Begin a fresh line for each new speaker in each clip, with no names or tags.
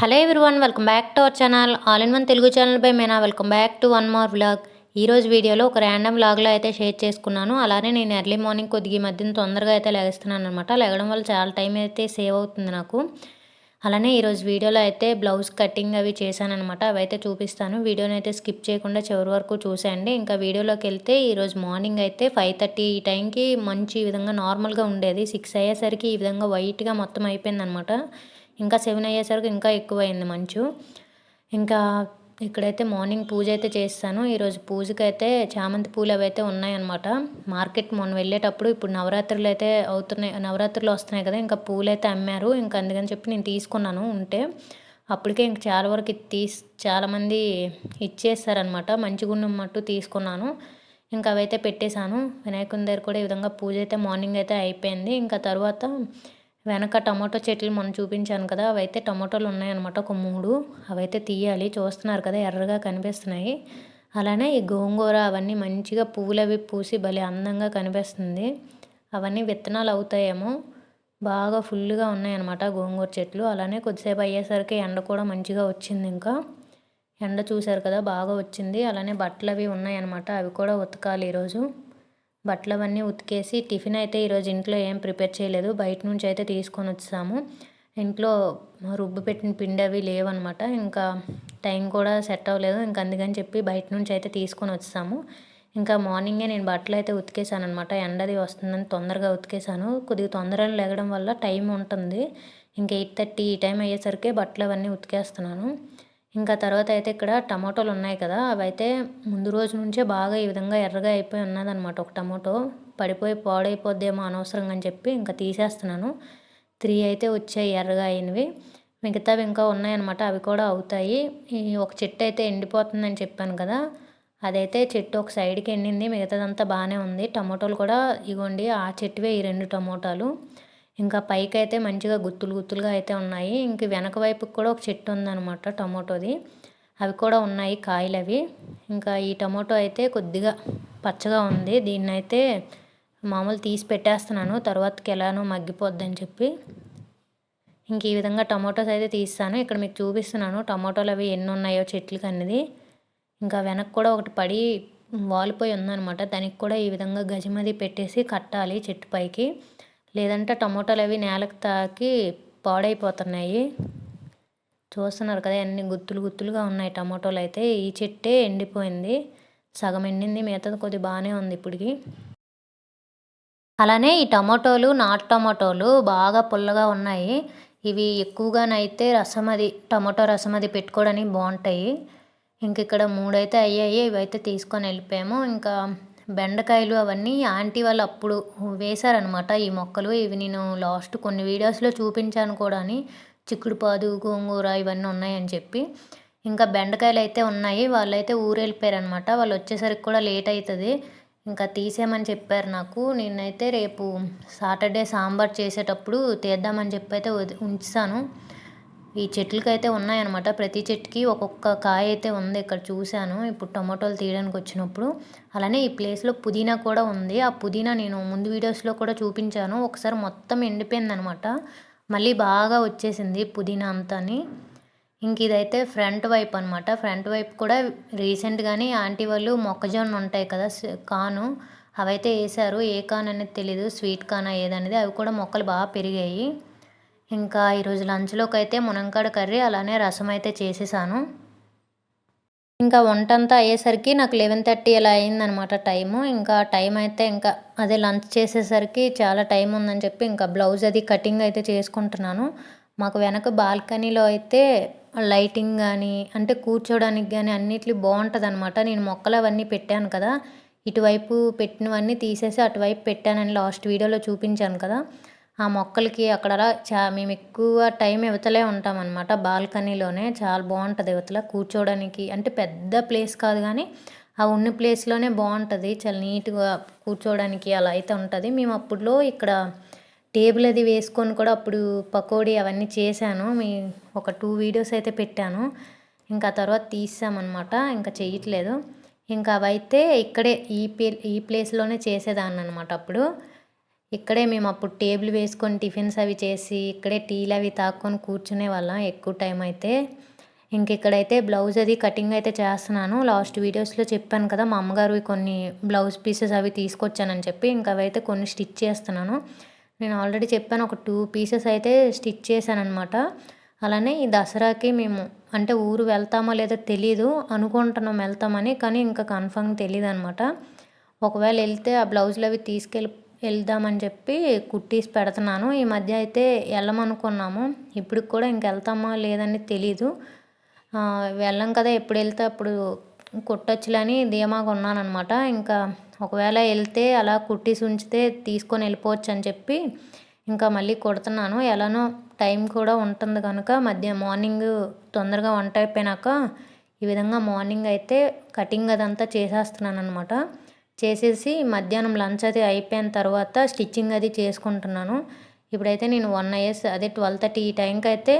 Hello everyone welcome back to our channel all in one Telugu channel by Mena welcome back to one more vlog ఈరోజు వీడియోలో ఒక random వ్లాగ్లో అయితే share చేసుకున్నాను. అలానే నేను ఎర్లీ మార్నింగ్ కొద్దిగా ఈ మధ్యన తొందరగా అయితే లెగిస్తున్నాను అనమాట లెగడం వల్ల చాలా టైం అయితే సేవ్ అవుతుంది నాకు. అలానే ఈరోజు వీడియోలో అయితే బ్లౌజ్ కటింగ్ అవి చేశానమాట అవి అయితే చూపిస్తాను. వీడియోని అయితే స్కిప్ చేయకుండా చివరి వరకు చూసేయండి. ఇంకా వీడియోలోకి వెళ్తే ఈరోజు మార్నింగ్ అయితే ఫైవ్ థర్టీ ఈ టైంకి మంచి ఈ విధంగా నార్మల్గా ఉండేది. సిక్స్ అయ్యేసరికి ఈ విధంగా వైట్గా మొత్తం అయిపోయిందనమాట ఇంకా సెవెన్ అయ్యేసరికి ఇంకా ఎక్కువైంది మంచు. ఇంకా ఇక్కడైతే మార్నింగ్ పూజ అయితే చేస్తాను. ఈరోజు పూజకైతే చామంతి పూలు అవి అయితే ఉన్నాయన్నమాట. మార్కెట్ మొన్న వెళ్ళేటప్పుడు ఇప్పుడు నవరాత్రులు అయితే అవుతున్నాయి నవరాత్రులు వస్తున్నాయి కదా ఇంకా పూలు అయితే అమ్మారు. ఇంకా అందుకని చెప్పి నేను తీసుకున్నాను ఉంటే. అప్పటికే ఇంక చాలా వరకు తీసి చాలామంది ఇచ్చేస్తారనమాట మంచిగా మట్టు తీసుకున్నాను. ఇంకా అవైతే పెట్టేశాను. వినాయకుని దగ్గర కూడా ఈ విధంగా పూజ అయితే మార్నింగ్ అయితే అయిపోయింది. ఇంకా తర్వాత వెనక టమాటో చెట్లు మనం చూపించాను కదా అవైతే టమాటోలు ఉన్నాయన్నమాట ఒక మూడు. అవైతే తీయాలి. చూస్తున్నారు కదా ఎర్రగా కనిపిస్తున్నాయి. అలానే ఈ గోంగూర అవన్నీ మంచిగా పువ్వులు అవి పూసి భలే అందంగా కనిపిస్తుంది. అవన్నీ విత్తనాలు అవుతాయేమో. బాగా ఫుల్గా ఉన్నాయన్నమాట గోంగూర చెట్లు. అలానే కొద్దిసేపు అయ్యేసరికి ఎండ కూడా మంచిగా వచ్చింది ఇంకా. ఎండ చూశారు కదా బాగా వచ్చింది. అలానే బట్టలు అవి ఉన్నాయన్నమాట అవి కూడా ఉతకాలి ఈరోజు. బట్టలు అవన్నీ ఉతికేసి టిఫిన్ అయితే ఈరోజు ఇంట్లో ఏం ప్రిపేర్ చేయలేదు. బయట నుంచి అయితే తీసుకొని వచ్చాము. ఇంట్లో రుబ్బు పెట్టిన పిండి అవి లేవన్నమాట. ఇంకా టైం కూడా సెట్ అవ్వలేదు. ఇంకా అందుకని చెప్పి బయట నుంచి అయితే తీసుకొని వచ్చాము. ఇంకా మార్నింగే నేను బట్టలు అయితే ఉతికేసాను అనమాట ఎండది వస్తుందని తొందరగా ఉతికేసాను. కొద్దిగా తొందరగా లేగడం వల్ల టైం ఉంటుంది. ఇంకా ఎయిట్ థర్టీ ఈ టైం అయ్యేసరికి బట్టలు అవన్నీ ఉతికేస్తున్నాను. ఇంకా తర్వాత అయితే ఇక్కడ టమాటోలు ఉన్నాయి కదా అవైతే ముందు రోజు నుంచే బాగా ఈ విధంగా ఎర్రగా అయిపోయి ఉన్నదనమాట ఒక టమాటో పడిపోయి పాడైపోద్దేమో అనవసరంగా అని చెప్పి ఇంకా తీసేస్తున్నాను. త్రీ అయితే వచ్చాయి ఎర్రగా అయినవి. మిగతావి ఇంకా ఉన్నాయన్నమాట అవి కూడా అవుతాయి. ఈ ఒక చెట్టు అయితే ఎండిపోతుందని చెప్పాను కదా అదైతే చెట్టు ఒక సైడ్కి ఎండింది మిగతాదంతా బాగానే ఉంది. టమాటోలు కూడా ఇగోండి ఆ చెట్టువే ఈ రెండు టమోటాలు. ఇంకా పైకి అయితే మంచిగా గుత్తులు గుత్తులుగా అయితే ఉన్నాయి. ఇంక వెనక వైపుకి కూడా ఒక చెట్టు ఉందన్నమాట టమోటోది. అవి కూడా ఉన్నాయి కాయలు అవి. ఇంకా ఈ టమోటో అయితే కొద్దిగా పచ్చగా ఉంది. దీన్ని అయితే మామూలు తీసి పెట్టేస్తున్నాను. తర్వాతకి ఎలానో మగ్గిపోద్దని చెప్పి. ఇంక ఈ విధంగా టమాటోస్ అయితే తీస్తాను. ఇక్కడ మీకు చూపిస్తున్నాను టమాటోలు అవి ఎన్ని ఉన్నాయో చెట్లకి అనేది ఇంకా వెనక్కి కూడా ఒకటి పడి వాలిపోయి ఉందనమాట దానికి కూడా ఈ విధంగా గజమది పెట్టేసి కట్టాలి చెట్టు పైకి. లేదంటే టమోటాలు అవి నేలకు తాకి పాడైపోతున్నాయి. చూస్తున్నారు కదా అన్ని గుత్తులు గుత్తులుగా ఉన్నాయి టమాటోలు అయితే. ఈ చెట్టే ఎండిపోయింది. సగం ఎండింది మిగతాది కొద్దిగా బాగానే ఉంది ఇప్పటికి. అలానే ఈ టమాటోలు నాటు టమాటోలు బాగా పుల్లగా ఉన్నాయి. ఇవి ఎక్కువగానైతే రసం అది టమాటో రసం అది పెట్టుకోవడానికి బాగుంటాయి. ఇంక ఇక్కడ మూడైతే అయ్యాయి. ఇవైతే తీసుకొని వెళ్ళిపోయాము. ఇంకా బెండకాయలు అవన్నీ ఆంటీ వాళ్ళు అప్పుడు వేశారనమాట ఈ మొక్కలు. ఇవి నేను లాస్ట్ కొన్ని వీడియోస్లో చూపించాను కూడా అని. చిక్కుడుపాదు గోంగూర ఇవన్నీ ఉన్నాయని చెప్పి. ఇంకా బెండకాయలు అయితే ఉన్నాయి. వాళ్ళైతే ఊరు వెళ్ళిపోయారనమాట వాళ్ళు వచ్చేసరికి కూడా లేట్ అవుతుంది. ఇంకా తీసేయమని చెప్పారు నాకు. నేనైతే రేపు సాటర్డే సాంబార్ చేసేటప్పుడు తీద్దామని చెప్పి అయితే ఉంచుతాను ఈ చెట్లకైతే ఉన్నాయన్నమాట. ప్రతి చెట్టుకి ఒక్కొక్క కాయ అయితే ఉంది ఇక్కడ చూశాను. ఇప్పుడు టొమాటోలు తీయడానికి వచ్చినప్పుడు. అలానే ఈ ప్లేస్లో పుదీనా కూడా ఉంది. ఆ పుదీనా నేను ముందు వీడియోస్లో కూడా చూపించాను. ఒకసారి మొత్తం ఎండిపోయింది అనమాట మళ్ళీ బాగా వచ్చేసింది పుదీనా అంతాని. ఇంక ఇదైతే ఫ్రంట్ వైపు అనమాట ఫ్రంట్ వైపు కూడా రీసెంట్గానే ఆంటీ వాళ్ళు మొక్కజొన్న ఉంటాయి కదా కాను. అవైతే వేసారు ఏ కాన్ అనేది తెలీదు. స్వీట్ కానా ఏదనేది. అవి కూడా మొక్కలు బాగా పెరిగాయి. ఇంకా ఈరోజు లంచ్లోకి అయితే మునంకాడ కర్రీ అలానే రసం అయితే చేసేసాను. ఇంకా వంట అంతా అయ్యేసరికి నాకు లెవెన్ థర్టీ అలా అయిందనమాట టైము. ఇంకా టైం అయితే ఇంకా అదే లంచ్ చేసేసరికి చాలా టైం ఉందని చెప్పి ఇంకా బ్లౌజ్ అది కటింగ్ అయితే చేసుకుంటున్నాను. మాకు వెనక బాల్కనీలో అయితే లైటింగ్ కానీ అంటే కూర్చోడానికి కానీ అన్నిటి బాగుంటుంది అనమాట నేను మొక్కలు అవన్నీ పెట్టాను కదా ఇటువైపు పెట్టినవన్నీ తీసేసి అటువైపు పెట్టానని లాస్ట్ వీడియోలో చూపించాను కదా. ఆ మొక్కలకి అక్కడ చా మేము ఎక్కువ టైం ఇవతలే ఉంటామన్నమాట. బాల్కనీలోనే చాలా బాగుంటుంది ఇవతల. కూర్చోవడానికి అంటే పెద్ద ప్లేస్ కాదు కానీ ఆ ఉన్న ప్లేస్లోనే బాగుంటుంది. చాలా నీట్గా కూర్చోవడానికి అలా అయితే ఉంటుంది. మేము అప్పుడులో ఇక్కడ టేబుల్ అది వేసుకొని కూడా అప్పుడు పకోడీ అవన్నీ చేశాను. మీ ఒక టూ వీడియోస్ అయితే పెట్టాను. ఇంకా తర్వాత తీసామన్నమాట. ఇంకా చేయట్లేదు. ఇంకా అవైతే ఇక్కడే ఈ ప్లే ఈ ప్లేస్లోనే చేసేదాన్ని అనమాట అప్పుడు. ఇక్కడే మేము అప్పుడు టేబుల్ వేసుకొని టిఫిన్స్ అవి చేసి ఇక్కడే టీలు అవి తాక్కొని కూర్చునే వాళ్ళం ఎక్కువ టైం అయితే. ఇంక ఇక్కడైతే బ్లౌజ్ అది కటింగ్ అయితే చేస్తున్నాను. లాస్ట్ వీడియోస్లో చెప్పాను కదా మా అమ్మగారు కొన్ని బ్లౌజ్ పీసెస్ అవి తీసుకొచ్చానని చెప్పి ఇంకా అవైతే కొన్ని స్టిచ్ చేస్తున్నాను. నేను ఆల్రెడీ చెప్పాను ఒక టూ పీసెస్ అయితే స్టిచ్ చేశాను అనమాట అలానే ఈ దసరాకి మేము అంటే ఊరు వెళ్తామో లేదో తెలీదు అనుకుంటున్నాం వెళ్తామని కానీ ఇంకా కన్ఫర్మ్ తెలియదు అనమాట ఒకవేళ వెళ్తే ఆ బ్లౌజులు అవి తీసుకెళ్ళి వెళ్దామని చెప్పి కుట్టీసి పెడుతున్నాను. ఈ మధ్య అయితే వెళ్ళమనుకున్నాము. ఇప్పుడు కూడా ఇంక వెళ్తామా లేదని తెలీదు. వెళ్ళం కదా ఎప్పుడు వెళ్తే అప్పుడు కుట్టొచ్చులని ధీమాగా ఉన్నానమాట ఇంకా ఒకవేళ వెళ్తే అలా కుట్టీసి ఉంచితే తీసుకొని వెళ్ళిపోవచ్చు అని చెప్పి ఇంకా మళ్ళీ కుడుతున్నాను. ఎలానో టైం కూడా ఉంటుంది కనుక మధ్య మార్నింగ్ తొందరగా వంట అయిపోయినాక ఈ విధంగా మార్నింగ్ అయితే కటింగ్ అదంతా చేసేస్తున్నాను అనమాట చేసేసి మధ్యాహ్నం లంచ్ అది అయిపోయిన తర్వాత స్టిచ్చింగ్ అది చేసుకుంటున్నాను. ఇప్పుడైతే నేను వన్ ఇయర్స్ అదే ట్వెల్వ్ థర్టీ ఈ టైంకి అయితే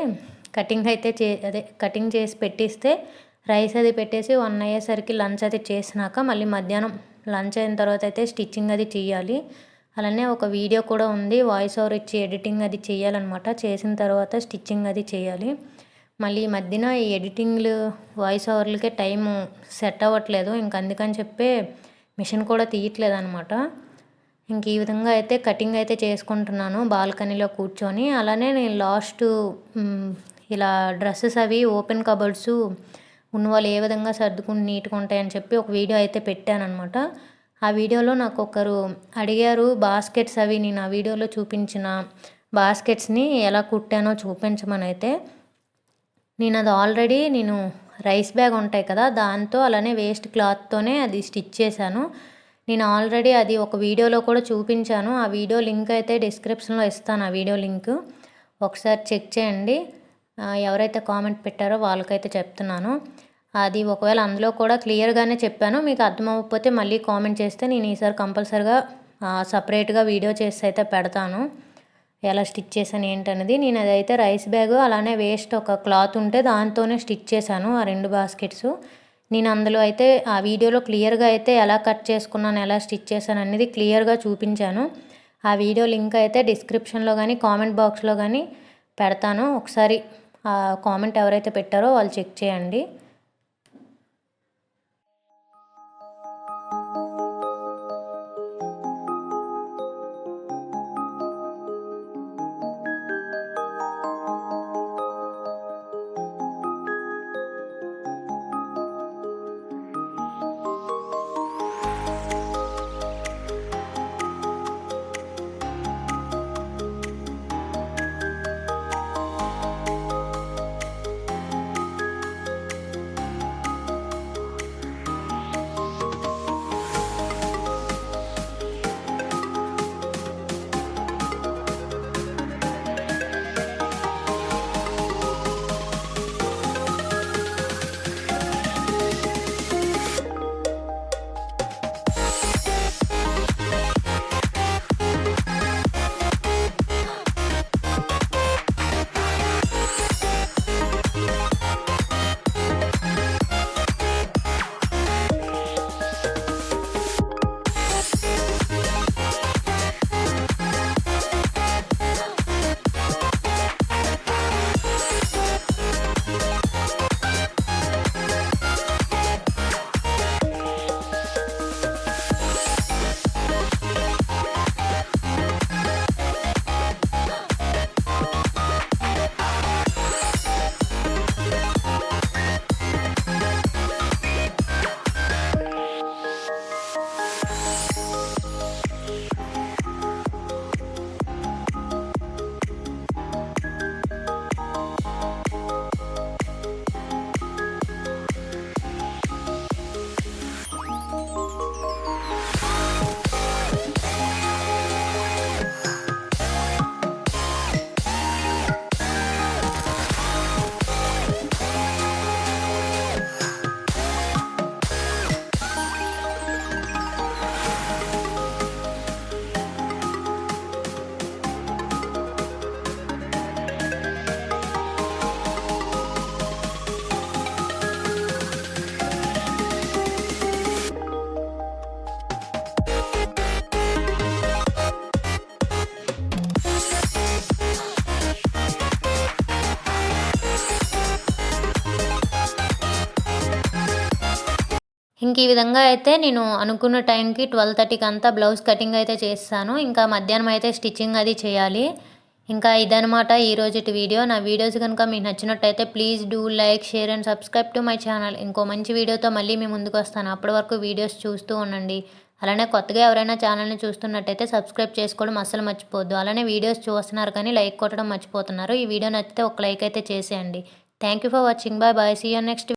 కటింగ్ అయితే చే అదే కటింగ్ చేసి పెట్టిస్తే రైస్ అది పెట్టేసి వన్ అయ్యేసరికి లంచ్ అది చేసినాక మళ్ళీ మధ్యాహ్నం లంచ్ అయిన తర్వాత అయితే స్టిచ్చింగ్ అది చేయాలి. అలానే ఒక వీడియో కూడా ఉంది వాయిస్ ఓవర్ ఇచ్చి ఎడిటింగ్ అది చేయాలన్నమాట. చేసిన తర్వాత స్టిచ్చింగ్ అది చేయాలి. మళ్ళీ ఈ మధ్యన ఈ ఎడిటింగ్లు వాయిస్ ఓవర్లకే టైం సెట్ అవ్వట్లేదు. ఇంక అందుకని చెప్పే మిషన్ కూడా తీయట్లేదు అనమాట ఇంక ఈ విధంగా అయితే కటింగ్ అయితే చేసుకుంటున్నాను బాల్కనీలో కూర్చొని. అలానే నేను లాస్ట్ ఇలా డ్రెస్సెస్ అవి ఓపెన్ కబర్డ్స్ ఉన్న వాళ్ళు ఏ విధంగా సర్దుకుని నీట్గా ఉంటాయని చెప్పి ఒక వీడియో అయితే పెట్టాను అనమాట ఆ వీడియోలో నాకు ఒకరు అడిగారు బాస్కెట్స్ అవి నేను ఆ వీడియోలో చూపించిన బాస్కెట్స్ని ఎలా కుట్టానో చూపించమని అయితే నేను అది ఆల్రెడీ నేను రైస్ బ్యాగ్ ఉంటాయి కదా దాంతో అలానే వేస్ట్ క్లాత్తోనే అది స్టిచ్ చేశాను. నేను ఆల్రెడీ అది ఒక వీడియోలో కూడా చూపించాను. ఆ వీడియో లింక్ అయితే డిస్క్రిప్షన్లో ఇస్తాను ఆ వీడియో లింక్. ఒకసారి చెక్ చేయండి. ఎవరైతే కామెంట్ పెట్టారో వాళ్ళకైతే చెప్తున్నాను. అది ఒకవేళ అందులో కూడా క్లియర్గానే చెప్పాను. మీకు అర్థమవ్వకపోతే మళ్ళీ కామెంట్ చేస్తే నేను ఈసారి కంపల్సరిగా సపరేట్గా వీడియో చేసి అయితే పెడతాను. ఎలా స్టిచ్ చేశాను ఏంటనేది నేను అదైతే రైస్ బ్యాగ్ అలానే వేస్ట్ ఒక క్లాత్ ఉంటే దాంతోనే స్టిచ్ చేశాను ఆ రెండు బాస్కెట్స్. నేను అందులో అయితే ఆ వీడియోలో క్లియర్గా అయితే ఎలా కట్ చేసుకున్నాను ఎలా స్టిచ్ చేశాను అనేది క్లియర్గా చూపించాను. ఆ వీడియో లింక్ అయితే డిస్క్రిప్షన్లో కానీ కామెంట్ బాక్స్లో కానీ పెడతాను. ఒకసారి ఆ కామెంట్ ఎవరైతే పెట్టారో వాళ్ళు చెక్ చేయండి. ఇంక ఈ విధంగా అయితే నేను అనుకున్న టైంకి ట్వెల్వ్ థర్టీకి అంతా బ్లౌజ్ కటింగ్ అయితే చేస్తాను. ఇంకా మధ్యాహ్నం అయితే స్టిచ్చింగ్ అది చేయాలి. ఇంకా ఇదనమాట ఈ వీడియో. నా వీడియోస్ కనుక మీకు నచ్చినట్టయితే please do like share and subscribe to my channel. ఇంకో మంచి వీడియోతో మళ్ళీ మీ ముందుకు వస్తాను. అప్పటి వరకు వీడియోస్ చూస్తూ ఉండండి. అలానే కొత్తగా ఎవరైనా ఛానల్ని చూస్తున్నట్టయితే సబ్స్క్రైబ్ చేసుకోవడం అస్సలు మర్చిపోద్దు అలానే వీడియోస్ చూస్తున్నారు కానీ లైక్ కొట్టడం మర్చిపోతున్నారు. ఈ వీడియో నచ్చితే ఒక లైక్ అయితే చేసేయండి. Thank you for watching. Bye bye. See you next